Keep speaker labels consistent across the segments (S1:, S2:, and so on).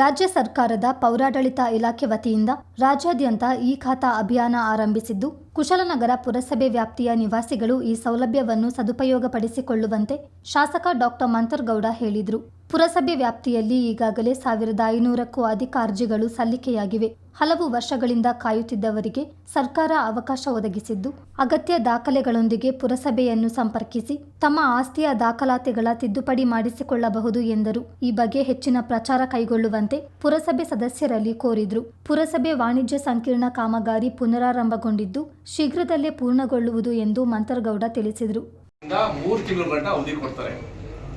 S1: ರಾಜ್ಯ ಸರ್ಕಾರದ ಪೌರಾಡಳಿತ ಇಲಾಖೆ ವತಿಯಿಂದ ರಾಜ್ಯಾದ್ಯಂತ ಈ ಖಾತಾ ಅಭಿಯಾನ ಆರಂಭಿಸಿದ್ದು, ಕುಶಲನಗರ ಪುರಸಭೆ ವ್ಯಾಪ್ತಿಯ ನಿವಾಸಿಗಳು ಈ ಸೌಲಭ್ಯವನ್ನು ಸದುಪಯೋಗಪಡಿಸಿಕೊಳ್ಳುವಂತೆ ಶಾಸಕ ಡಾಕ್ಟರ್ ಮಂತರ್ಗೌಡ ಹೇಳಿದರು. ಪುರಸಭೆ ವ್ಯಾಪ್ತಿಯಲ್ಲಿ ಈಗಾಗಲೇ ಸಾವಿರದ ಐನೂರಕ್ಕೂ ಅಧಿಕ ಅರ್ಜಿಗಳು ಸಲ್ಲಿಕೆಯಾಗಿವೆ. ಹಲವು ವರ್ಷಗಳಿಂದ ಕಾಯುತ್ತಿದ್ದವರಿಗೆ ಸರ್ಕಾರ ಅವಕಾಶ ಒದಗಿಸಿದ್ದು, ಅಗತ್ಯ ದಾಖಲೆಗಳೊಂದಿಗೆ ಪುರಸಭೆಯನ್ನು ಸಂಪರ್ಕಿಸಿ ತಮ್ಮ ಆಸ್ತಿಯ ದಾಖಲಾತಿಗಳ ತಿದ್ದುಪಡಿ ಮಾಡಿಸಿಕೊಳ್ಳಬಹುದು ಎಂದರು. ಈ ಬಗ್ಗೆ ಹೆಚ್ಚಿನ ಪ್ರಚಾರ ಕೈಗೊಳ್ಳುವಂತೆ ಪುರಸಭೆ ಸದಸ್ಯರಲ್ಲಿ ಕೋರಿದ್ರು. ಪುರಸಭೆ ವಾಣಿಜ್ಯ ಸಂಕೀರ್ಣ ಕಾಮಗಾರಿ ಪುನರಾರಂಭಗೊಂಡಿದ್ದು, ಶೀಘ್ರದಲ್ಲೇ ಪೂರ್ಣಗೊಳ್ಳುವುದು ಎಂದು ಮಂತರಗೌಡ ತಿಳಿಸಿದರು.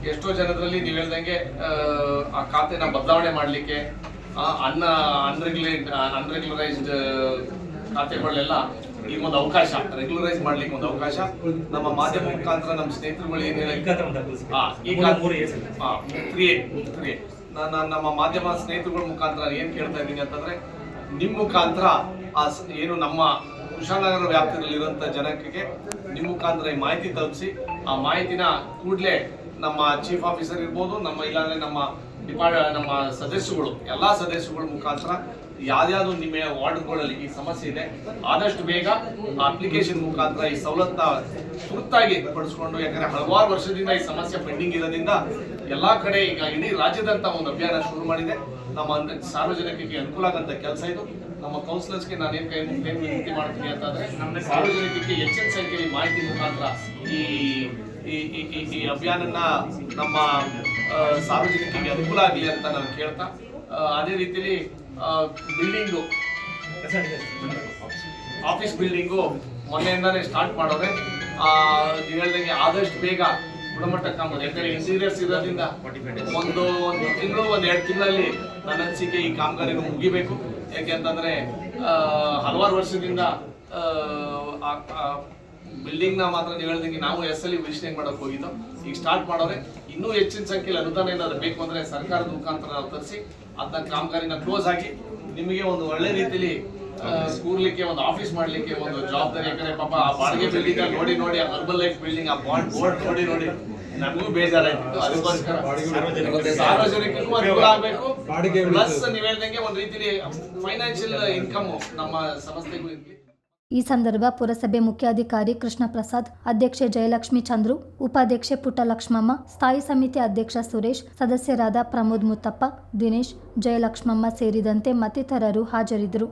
S2: ಎಷ್ಟೋ ಜನರಲ್ಲಿ ನೀವು ಹೇಳ್ದಂಗೆ ಆ, ಖಾತೆನ ಬದಲಾವಣೆ ಮಾಡಲಿಕ್ಕೆ ಅನ್ನ ಅನ್ರೆಗ್ಯುಲೇಟ್ ಅನ್ರೆಗ್ಯುಲರೈಸ್ಡ್ ಖಾತೆಗಳೆಲ್ಲ ಈಗ ಒಂದು ಅವಕಾಶ ರೆಗ್ಯುಲರೈಸ್ ಮಾಡ್ಲಿಕ್ಕೆ ಒಂದು ಅವಕಾಶ. ನಮ್ಮ ಮಾಧ್ಯಮ ಮುಖಾಂತರ ನಮ್ಮ ಸ್ನೇಹಿತರುಗಳು ಏನ್ ಹೇಳಿ ನಾನು ನಮ್ಮ ಮಾಧ್ಯಮ ಸ್ನೇಹಿತರುಗಳ ಮುಖಾಂತರ ಏನ್ ಕೇಳ್ತಾ ಇದ್ದೀನಿ ಅಂತಂದ್ರೆ ನಿಮ್ಮ ಮುಖಾಂತರ ಆ ಏನು ನಮ್ಮ ಕುಶಾಲನಗರ ವ್ಯಾಪ್ತಿಯಲ್ಲಿರುವಂತ ಜನಕ್ಕೆ ನಿಮ್ಮ ಮುಖಾಂತರ ಈ ಮಾಹಿತಿ ತಲುಪಿಸಿ ಆ ಮಾಹಿತಿನ ಕೂಡಲೇ ನಮ್ಮ ಚೀಫ್ ಆಫೀಸರ್ ಇರ್ಬೋದು, ನಮ್ಮ ಇಲ್ಲಾಂದ್ರೆ ನಮ್ಮ ಡಿಪಾರ್ಟ್ ನಮ್ಮ ಸದಸ್ಯಗಳು ಎಲ್ಲಾ ಸದಸ್ಯಗಳ ಮುಖಾಂತರ ಯಾವ್ದಾವ್ದು ನಿಮ್ಮ ವಾರ್ಡ್ಗಳಲ್ಲಿ ಈ ಸಮಸ್ಯೆ ಇದೆ, ಆದಷ್ಟು ಬೇಗ ಅಪ್ಲಿಕೇಶನ್ ಮುಖಾಂತರ ಈ ಸವಲತ್ತ ತುರ್ತಾಗಿ ಪಡಿಸ್ಕೊಂಡು, ಯಾಕಂದ್ರೆ ಹಲವಾರು ವರ್ಷದಿಂದ ಈ ಸಮಸ್ಯೆ ಪೆಂಡಿಂಗ್ ಇರೋದ್ರಿಂದ ಎಲ್ಲಾ ಕಡೆ ಈಗ ಇಡೀ ರಾಜ್ಯದಂತ ಒಂದು ಅಭಿಯಾನ ಶುರು ಮಾಡಿದೆ. ನಮ್ಮ ಸಾರ್ವಜನಿಕರಿಗೆ ಅನುಕೂಲ ಆಗಂತ ಕೆಲಸ ಇದು. ನಮ್ಮ ಕೌನ್ಸಿಲರ್ಸ್ಗೆ ನಾನು ಏನ್ ಕೈ ಮುಖ್ಯ ವಿನಂತಿ ಮಾಡ್ತೀನಿ ಅಂತಂದ್ರೆ ಸಾರ್ವಜನಿಕರಿಗೆ ಹೆಚ್ಚಿನ ಸಂಖ್ಯೆಯಲ್ಲಿ ಮಾಹಿತಿ ಮುಖಾಂತರ ಈ ಈ ಈ- ಈ- ಈ ಅಭಿಯಾನನ ನಮ್ಮ ಸಾರ್ವಜನಿಕರಿಗೆ ಅನುಕೂಲ ಆಗಲಿ ಅಂತ ನಾನು ಕೇಳ್ತಾ ಅದೇ ರೀತಿಲಿ ಬಿಲ್ಡಿಂಗು ಆಫೀಸ್ ಬಿಲ್ಡಿಂಗು ಮೊನ್ನೆಯಿಂದಾನೇ ಸ್ಟಾರ್ಟ್ ಮಾಡೋದೆ. ಹೇಳ್ದಂಗೆ ಆದಷ್ಟು ಬೇಗ ಗುಣಮಟ್ಟ ಕಾಮಗಾರಿ ಯಾಕಂದ್ರೆ ಇಂಟೀರಿಯರ್ಸ್ ಇರೋದ್ರಿಂದ ಒಂದು ಒಂದು ತಿಂಗಳು, ಒಂದು ಎರಡು ತಿಂಗಳಲ್ಲಿ ನನ್ನ ಅನಿಸಿಕೆ ಈ ಕಾಮಗಾರಿಗಳು ಮುಗಿಬೇಕು. ಯಾಕೆ ಅಂತಂದ್ರೆ ಹಲವಾರು ವರ್ಷದಿಂದ ಬಿಲ್ಡಿಂಗ್ನ ಮಾತ್ರ ನೀವು ಹೇಳಿದಂಗೆ ನಾವು ಎಸ್ ಅಲ್ಲಿ ವಿಶ್ಲೇಷಣೆ ಮಾಡಕ್ ಹೋಗಿದ್ದು. ಈಗ ಸ್ಟಾರ್ಟ್ ಮಾಡೋರೆ ಇನ್ನೂ ಹೆಚ್ಚಿನ ಸಂಖ್ಯೆಯಲ್ಲಿ ಅನುದಾನ ಏನಾದ್ರು ಬೇಕು ಅಂದ್ರೆ ಸರ್ಕಾರದ ಮುಖಾಂತರ ನಾವು ತರಿಸಿ ಅದನ್ನ ಕಾಮಗಾರಿನ ಕ್ಲೋಸ್ ಆಗಿ ನಿಮಗೆ ಒಂದು ಒಳ್ಳೆ ರೀತಿಲಿ ಕೂರ್ಲಿಕ್ಕೆ ಒಂದು ಆಫೀಸ್ ಮಾಡ್ಲಿಕ್ಕೆ ಒಂದು ಜವಾಬ್ದಾರಿ. ಯಾಕಂದ್ರೆ ಪಾಪ ಆ ಬಾಡಿಗೆ ಬಿಲ್ಡಿಂಗ್ ನೋಡಿ ನೋಡಿ ಆ ಅರ್ಬನ್ ಲೈಫ್ ಬಿಲ್ಡಿಂಗ್ ಆ ಬಾಂಡ್ ಬೋರ್ಡ್ ನೋಡಿ ನೋಡಿ ನಮಗೂ ಬೇಜಾರಾಯ್ತು. ಅದಕ್ಕೋಸ್ಕರ ಸಾರ್ವಜನಿಕರಿಗೂ ಅನುಕೂಲ ಆಗ್ಬೇಕು. ಪ್ಲಸ್ ನೀವ್ ಹೇಳ್ದಂಗೆ ಒಂದ್ ರೀತಿಲಿ ಫೈನಾನ್ಷಿಯಲ್ ಇನ್ಕಮ್ ನಮ್ಮ ಸಂಸ್ಥೆಗೂ ಇರ್ಲಿ.
S1: ಈ ಸಂದರ್ಭ ಪುರಸಭೆ ಮುಖ್ಯಾಧಿಕಾರಿ ಕೃಷ್ಣ ಪ್ರಸಾದ್ ಅಧ್ಯಕ್ಷೆ ಜಯಲಕ್ಷ್ಮಿ ಚಂದ್ರು, ಉಪಾಧ್ಯಕ್ಷೆ ಪುಟ್ಟಲಕ್ಷ್ಮಮ್ಮ, ಸ್ಥಾಯಿ ಸಮಿತಿ ಅಧ್ಯಕ್ಷ ಸುರೇಶ್, ಸದಸ್ಯರಾದ ಪ್ರಮೋದ್ ಮುತ್ತಪ್ಪ, ದಿನೇಶ್, ಜಯಲಕ್ಷ್ಮಮ್ಮ ಸೇರಿದಂತೆ ಮತ್ತಿತರರು ಹಾಜರಿದ್ದರು.